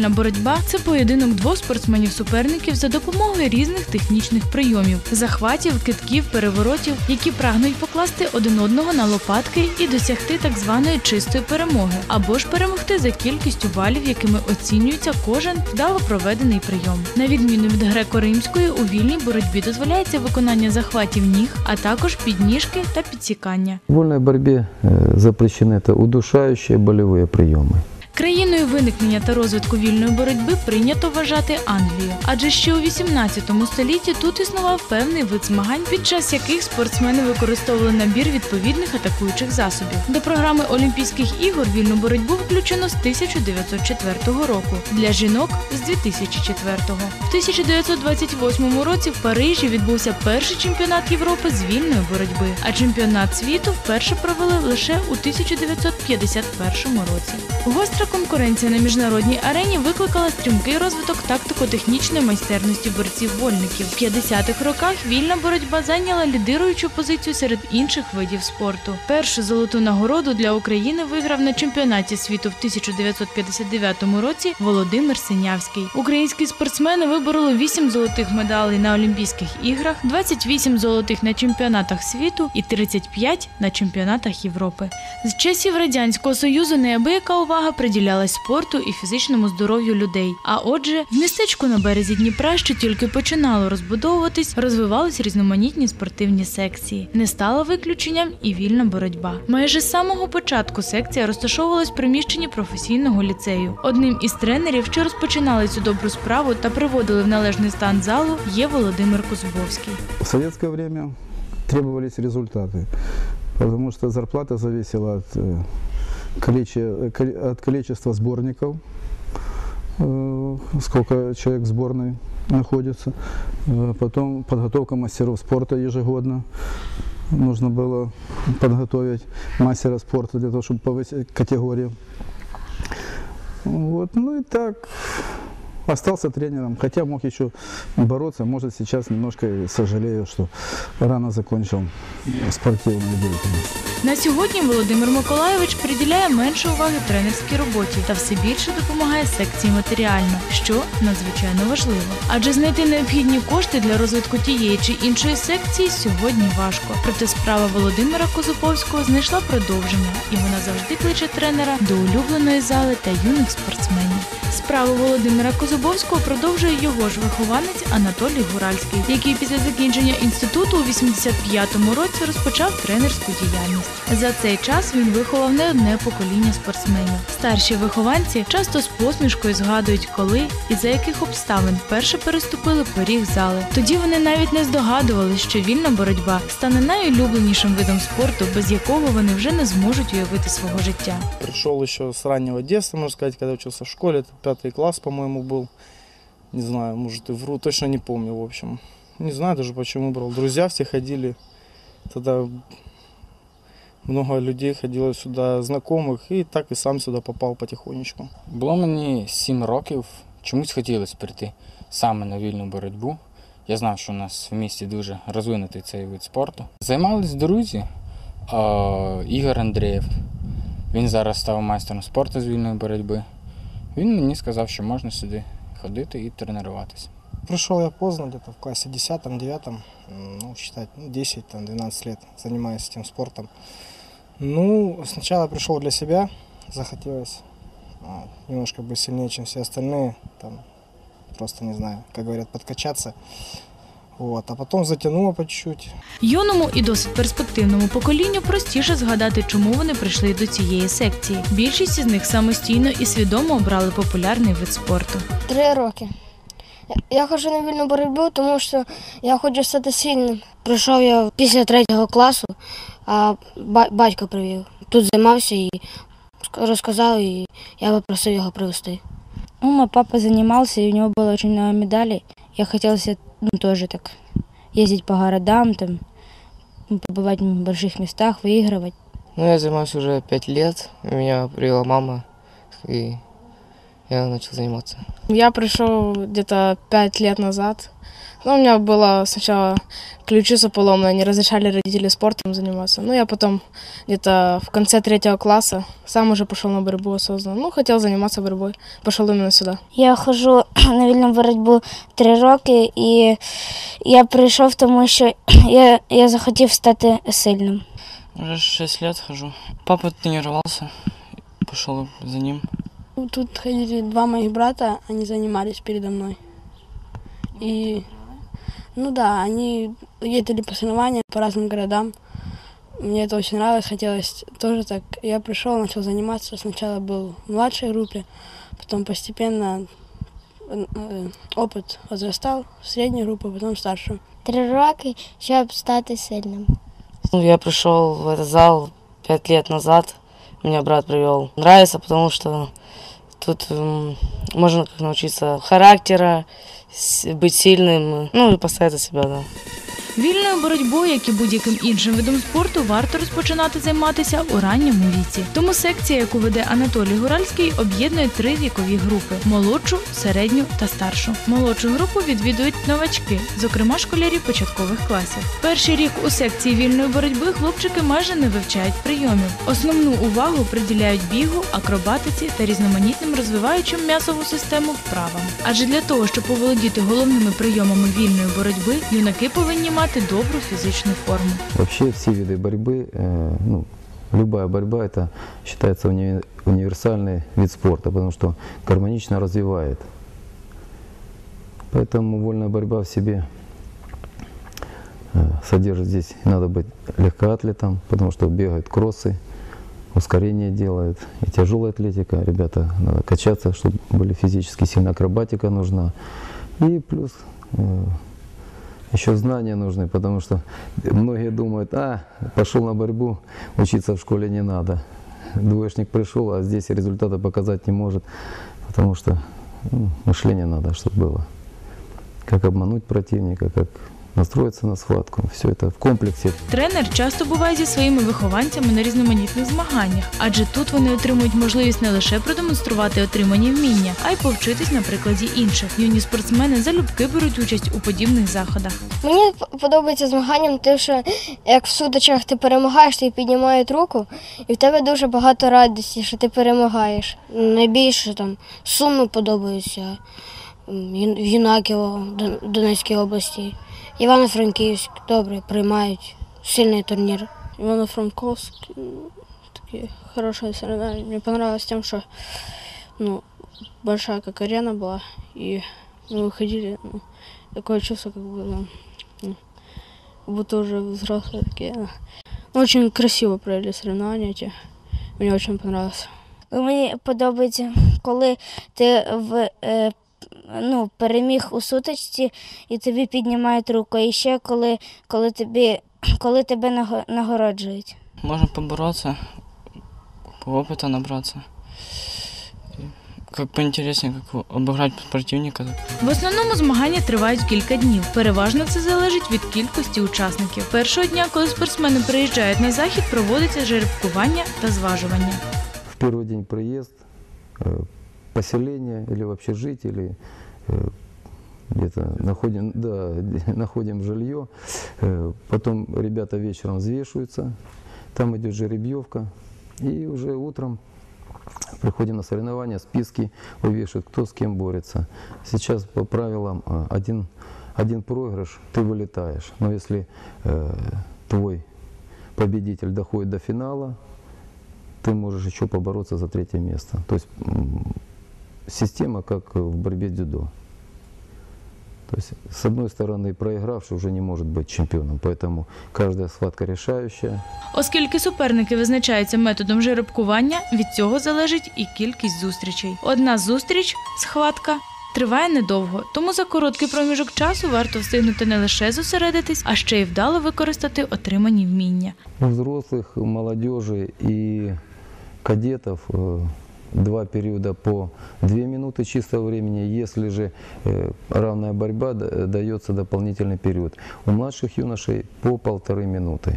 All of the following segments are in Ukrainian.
Вільна боротьба це поєдинок двох спортсменів-суперників за допомогою різних технічних прийомів, захватів, китків, переворотів, які прагнуть покласти один одного на лопатки і досягти так званої чистої перемоги, або ж перемогти за кількістю балів, якими оцінюється кожен вдало проведений прийом. На відміну від греко-римської, у вільній боротьбі дозволяється виконання захватів ніг, а також підніжки та підсікання. В вольной борьбе э, запрещены это удушающие болевые приемы. Країною виникнення та розвитку вільної боротьби прийнято вважати Англію, адже ще у 18 столітті тут існував певний вид змагань, під час яких спортсмени використовували набір відповідних атакуючих засобів. До програми Олімпійських ігор вільну боротьбу включено з 1904 року, для жінок з 2004. В 1928 році в Парижі відбувся перший чемпіонат Європи з вільної боротьби, а чемпіонат світу вперше провели лише у 1951 році. Гостра конкуренція на міжнародній арені викликала стрімкий розвиток тактико-технічної майстерності борців-вольників. В 50-х роках вільна боротьба зайняла лідируючу позицію серед інших видів спорту. Першу золоту нагороду для України виграв на чемпіонаті світу в 1959 році Володимир Синявський. Українські спортсмени вибороли 8 золотих медалей на Олімпійських іграх, 28 золотих на чемпіонатах світу і 35 на чемпіонатах Європи. З часів радянського союзу неабияка увага приділялась спорту і фізичному здоров'ю людей. А отже, в містечку на березі Дніпра, що тільки починало розбудовуватись, розвивались різноманітні спортивні секції. Не стала виключенням і вільна боротьба. Майже з самого початку секція розташовувалась в приміщенні професійного ліцею. Одним із тренерів, що розпочинали цю добру справу та приводили в належний стан залу, є Володимир Кузбовський. В советское время требовались результаты, потому что зарплата зависела ко- от количества сборников, э, сколько человек в сборной находится, Э, потом подготовка мастеров спорта ежегодно. Нужно было подготовить мастера спорта для того, чтобы повысить категорию. Вот, ну и так остался тренером, хотя мог еще бороться, может сейчас немножко сожалею, что рано закончил спортивную деятельность. На сьогодні Володимир Миколайович приділяє менше уваги тренерській роботі та все більше допомагає секції матеріально, що надзвичайно важливо. Адже знайти необхідні кошти для розвитку тієї чи іншої секції сьогодні важко. Проте справа Володимира Козуповського знайшла продовження, і вона завжди кличе тренера до улюбленої зали та юних спортсменів. Справу Володимира Козубовського продовжує його ж вихованець Анатолій Гуральський, який після закінчення інституту у 85-му році розпочав тренерську діяльність. За цей час він виховав не одне покоління спортсменів. Старші вихованці часто з посмішкою згадують, коли і за яких обставин вперше переступили поріг зали. Тоді вони навіть не здогадували, що вільна боротьба стане найулюбленішим видом спорту, без якого вони вже не зможуть уявити свого життя. Пришел еще с раннего детства, можно сказать, когда учился в школе Это пятый класс, по-моему, был. Не знаю, может и вру, точно не помню, в общем. Не знаю даже, почему брал. Друзья все ходили. Тогда много людей ходило сюда, знакомых, и так и сам сюда попал потихонечку. Було мені 7 років, чомусь хотілося прийти саме на вільну боротьбу. Я знав, що у нас в місті дуже розвинутий цей вид спорту. Займались друзі. А, Ігор Андрієв. Він зараз став майстером спорту з вільної боротьби. Він мені сказав, що можна сюди ходити і тренуватися. Пришел я поздно, где-то в классе 10-9, м, ну, считать, ну, 10-12 лет занимаюсь этим спортом. Ну, сначала пришел для себя, захотелось а, немножко быть сильнее, чем все остальные, там, просто, не знаю, как говорят, подкачаться. Вот, а потом затянуло по чуть-чуть. Юному і досить перспективному поколінню простіше згадати, чому вони прийшли до цієї секції. Більшість із них самостійно і свідомо обрали популярний вид спорту. Три роки. Я ходжу на вільну боротьбу, тому що я хочу стати сильним. Прийшов я після третього класу, а батько привів. Тут займався і розказав, і я попросив його привезти. Ну, мой папа занимался, и у него было очень много медалей. Я хотела себе, ну, тоже так ездить по городам, там, ну, побывать в больших местах, выигрывать. Ну, я занимаюсь уже пять лет. Меня привела мама, и я начал заниматься. Я пришел где-то пять лет назад. Ну, у меня было сначала ключица поломана, не разрешали родители спортом заниматься. Ну, я потом где-то в конце третьего класса сам уже пошел на борьбу осознанно. Ну, хотел заниматься борьбой, пошел именно сюда. Я ходжу на вільну боротьбу три роки, і я прийшов, тому що я, я захотів стати сильним. Уже 6 лет хожу. Папа тренировался, пошел за ним. Тут ходили два моих брата, они занимались передо мной. И, ну да, они ездили по соревнованиям по разным городам. Мне это очень нравилось, хотелось тоже так. Я пришел, начал заниматься. Сначала был в младшей группе, потом постепенно э, э, опыт возрастал, в средней группе, потом в старшую. Три роки, щоб стати сильним. Ну, я пришел в этот зал пять лет назад. Меня брат привел. Нравится, потому что тут м, можно как научиться характера, быть сильным, ну и поставить за себя, да. Вільною боротьбою, як і будь-яким іншим видом спорту, варто розпочинати займатися у ранньому віці. Тому секція, яку веде Анатолій Гуральський, об'єднує три вікові групи: молодшу, середню та старшу. Молодшу групу відвідують новачки, зокрема школярі початкових класів. Перший рік у секції вільної боротьби хлопчики майже не вивчають прийомів. Основну увагу приділяють бігу, акробатиці та різноманітним розвиваючим м'ясову систему вправам. Адже для того, щоб поволодіти головними прийомами вільної боротьби, юнаки повинні мати добру фізичну форму. Вообще все виды борьбы, э, ну, любая борьба это считается уни- универсальный вид спорта, потому что гармонично развивает. Поэтому вольная борьба в себе э, содержит здесь, надо быть легкоатлетом, потому что бегают кроссы, ускорение делают, и тяжелая атлетика, ребята, надо качаться, чтобы были физически сильно, акробатика нужна. И плюс э, еще знания нужны, потому что многие думают, а, пошел на борьбу, учиться в школе не надо. Двоечник пришел, а здесь результата показать не может, потому что ну, мышление надо, чтобы было. Как обмануть противника, как настроиться на схватку. Все это в комплексе. Тренер часто буває зі своїми вихованцями на різноманітних змаганнях, адже тут вони отримують можливість не лише продемонструвати отримані вміння, а й повчитись на прикладі інших. Юні спортсмени залюбки беруть участь у подібних заходах. Мені подобається змаганням, те, що як в судочах ти перемагаєш, ти піднімають руку, і в тебе дуже багато радості, що ти перемагаєш. Найбільше там суми подобаються м, Ю- в Донецькій області. Івано-Франківськ добре приймають сильний турнір. Ивано-Франковск, м, такие хорошие соревнования. Мне понравилось тем, что ну, большая как арена была, и мы выходили, ну, такое чувство, как бы, ну, ну, как будто уже взрослые такие. Ну, очень красиво провели соревнования эти. Мне очень понравилось. Мені подобається, коли ти в, е, ну, переміг у сутичці і тобі піднімають руку. І ще коли, коли, тобі, коли тебе наго- нагороджують. Можно побороться, по опыта набраться. И Как поинтереснее, как обыграть противника. В основному змагання тривають кілька днів. Переважно це залежить від кількості учасників. Першого дня, коли спортсмени приїжджають на захід, проводиться жеребкування та зважування. В первый день приезд, э, поселение или в общежитие, или э, где-то находим, да, находим жилье. Э, Потом ребята вечером взвешиваются, там идет жеребьевка. И уже утром приходим на соревнования, списки вывешивают, кто с кем борется. Сейчас по правилам э, один, один проигрыш, ты вылетаешь. Но если э, твой победитель доходит до финала, ты можешь еще побороться за третье место. То есть система как в борьбе дзюдо. То есть, с одной стороны, проигравший уже не может быть чемпионом, поэтому каждая схватка решающая. Оскільки суперники визначаються методом жеребкування, від цього залежить і кількість зустрічей. Одна зустріч, схватка. Триває недовго, тому за короткий проміжок часу варто встигнути не лише зосередитись, а ще й вдало використати отримані вміння. У взрослых, у молодежи и кадетов э, два периода по две минуты чистого времени. Если же э, равная борьба, да- дается дополнительный период. У младших юношей по полторы минуты.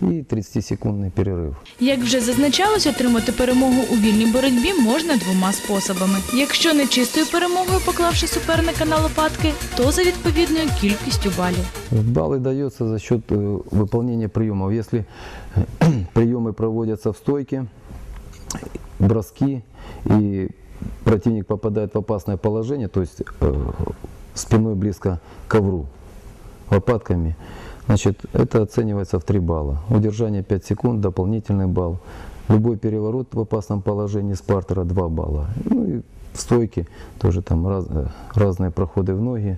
и 30-секундный перерыв. Як вже зазначалось, отримати перемогу у вільній боротьбі можна двома способами. Якщо не чистою перемогою, поклавши суперника на лопатки, то за відповідною кількістю балів. Баллы даются за счет э, выполнения приемов. Если приемы проводятся в стойке, броски, и противник попадает в опасное положение, то есть э, спиной близко к ковру, лопатками, значит, это оценивается в 3 балла. Удержание 5 секунд, дополнительный балл. Любой переворот в опасном положении с партера 2 балла. Ну и в стойке тоже там раз- э, разные проходы в ноги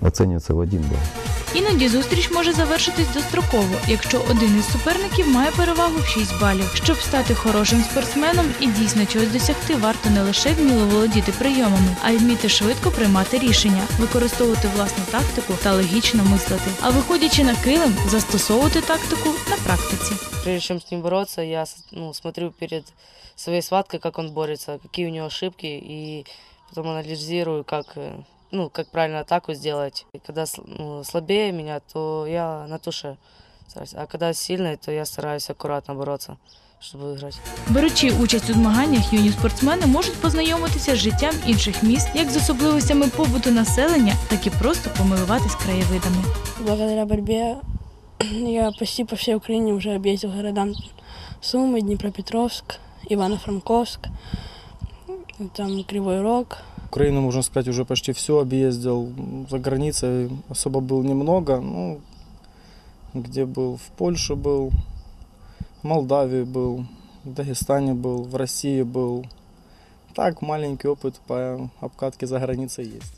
оцениваются в 1 балл. Іноді зустріч може завершитись достроково, якщо один із суперників має перевагу в 6 балів. Щоб стати хорошим спортсменом і дійсно чогось досягти, варто не лише вміло володіти прийомами, а й вміти швидко приймати рішення, використовувати власну тактику та логічно мислити. А виходячи на килим, застосовувати тактику на практиці. Прежде чем с ним бороться, я ну, смотрю перед своей схваткой, как он борется, какие у него ошибки, и потом анализирую, как, э, ну, как правильно атаку сделать. И когда с- ну, слабее меня, то я на туше стараюсь. А когда сильный, то я стараюсь аккуратно бороться, чтобы выиграть. Беручи участь у змаганнях, юні спортсмени можуть познайомитися з життям інших міст, як з особливостями побуту населення, так і просто помилуватись краєвидами. Благодаря борьбе я почти по всей Украине уже объездил городам Сумы, Днепропетровск, Ивано-Франковск, там Кривой Рог. Украину, можно сказать, уже почти все объездил. За границей особо был немного. Ну, где был? В Польше был, в Молдавии был, в Дагестане был, в России был. Так, маленький опыт по обкатке за границей есть.